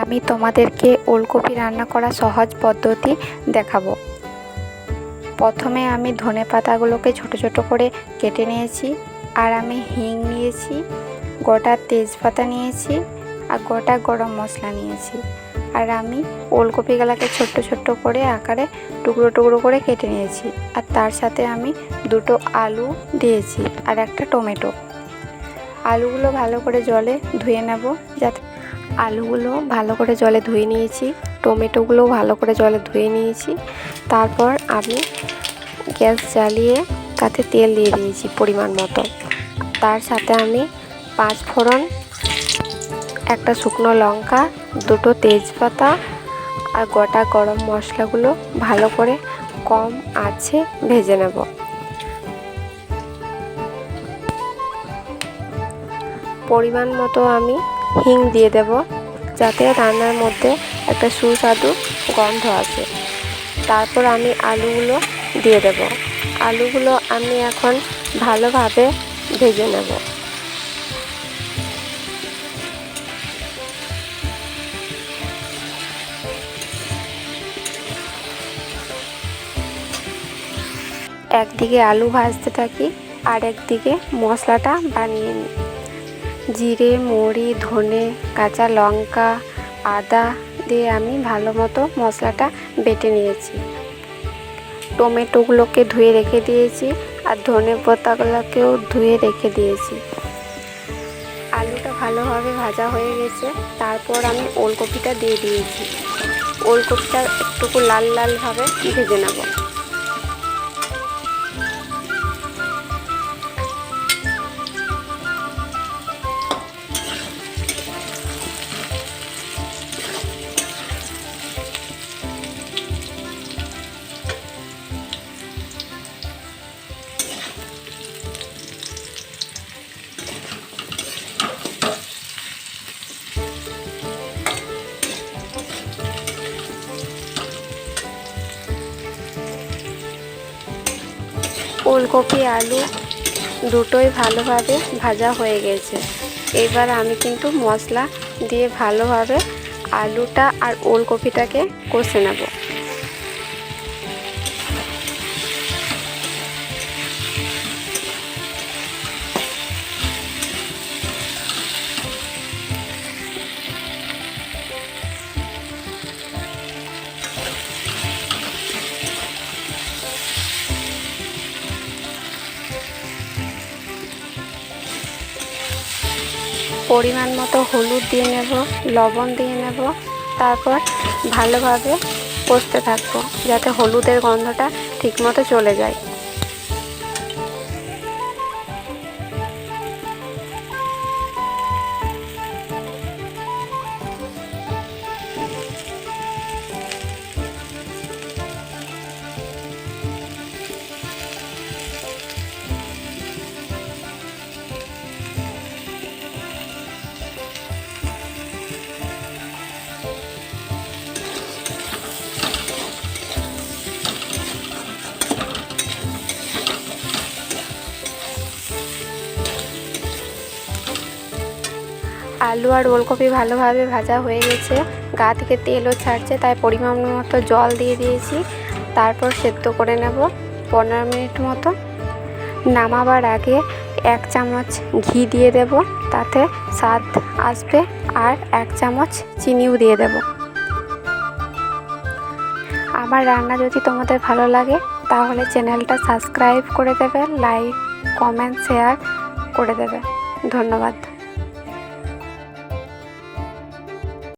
আমি তোমাদেরকে ওলকপি রান্না করা সহজ পদ্ধতি দেখাবো। প্রথমে আমি ধনে পাতাগুলোকে ছোট ছোট করে কেটে নিয়েছি, আর আমি হিং নিয়েছি, গোটা তেজপাতা নিয়েছি, আর গোটা গরম মশলা নিয়েছি। আর আমি ওলকপিগুলোকে ছোট্ট ছোট্ট করে আকারে টুকরো টুকরো করে কেটে নিয়েছি, আর তার সাথে আমি দুটো আলু দিয়েছি, আর একটা টমেটো। আলুগুলো ভালো করে জলে ধুয়ে নেব, যাতে আলুগুলো ভালো করে জলে ধুয়ে নিয়েছি, টমেটোগুলো ভালো করে জলে ধুয়ে নিয়েছি। তারপর আমি গ্যাস জ্বালিয়ে তাতে তেল দিয়ে দিয়েছি পরিমাণ মতো। তার সাথে আমি পাঁচ ফোড়ন, একটা শুকনো লঙ্কা, দুটো তেজপাতা আর গোটা গরম মশলাগুলো ভালো করে কম আছে ভেজে নেব। পরিমাণ মতো আমি হিং দিয়ে দেব, যাতে রান্নার মধ্যে একটা সুস্বাদু গন্ধ আসে। তারপর আমি আলুগুলো দিয়ে দেব। আলুগুলো আমি এখন ভালোভাবে ভেজে নেব। একদিকে আলু ভাজতে থাকি আর একদিকে মশলাটা বানিয়ে নিই। জিরে, মৌরি, ধনে, কাঁচা লঙ্কা, আদা দিয়ে আমি ভালো মতো মশলাটা বেটে নিয়েছি। টমেটোগুলোকে ধুয়ে রেখে দিয়েছি আর ধনে পাতাগুলোকেও ধুয়ে রেখে দিয়েছি। আলুটা ভালোভাবে ভাজা হয়ে গেছে, তারপর আমি ওলকপিটা দিয়ে দিয়েছি। ওলকপিটা একটুকু লাল লালভাবে ভেজে নেব। ওলকপি আলু দুটোই ভালোভাবে ভাজা হয়ে গেছে। এবার আমি কিন্তু মশলা দিয়ে ভালোভাবে আলুটা আর ওলকপিটাকে কষে নেব। পরিমাণ মতো হলুদ দিয়ে নেব, লবণ দিয়ে নেব, তারপর ভালোভাবে কষতে থাকব, যাতে হলুদের গন্ধটা ঠিকমতো চলে যায়। আলু আর ওলকপি ভালোভাবে ভাজা হয়ে গেছে। গা থেকে তেলও ছাড়ছে, তাই পরিমাণ মতো জল দিয়ে দিয়েছি। তারপর সেদ্ধ করে নেব পনেরো মিনিট মতো। নামাবার আগে এক চামচ ঘি দিয়ে দেব, তাতে স্বাদ আসবে। আর এক চামচ চিনিও দিয়ে দেব। আমার রান্না যদি তোমাদের ভালো লাগে, তাহলে চ্যানেলটা সাবস্ক্রাইব করে দেবে, লাইক, কমেন্ট, শেয়ার করে দেবে। ধন্যবাদ।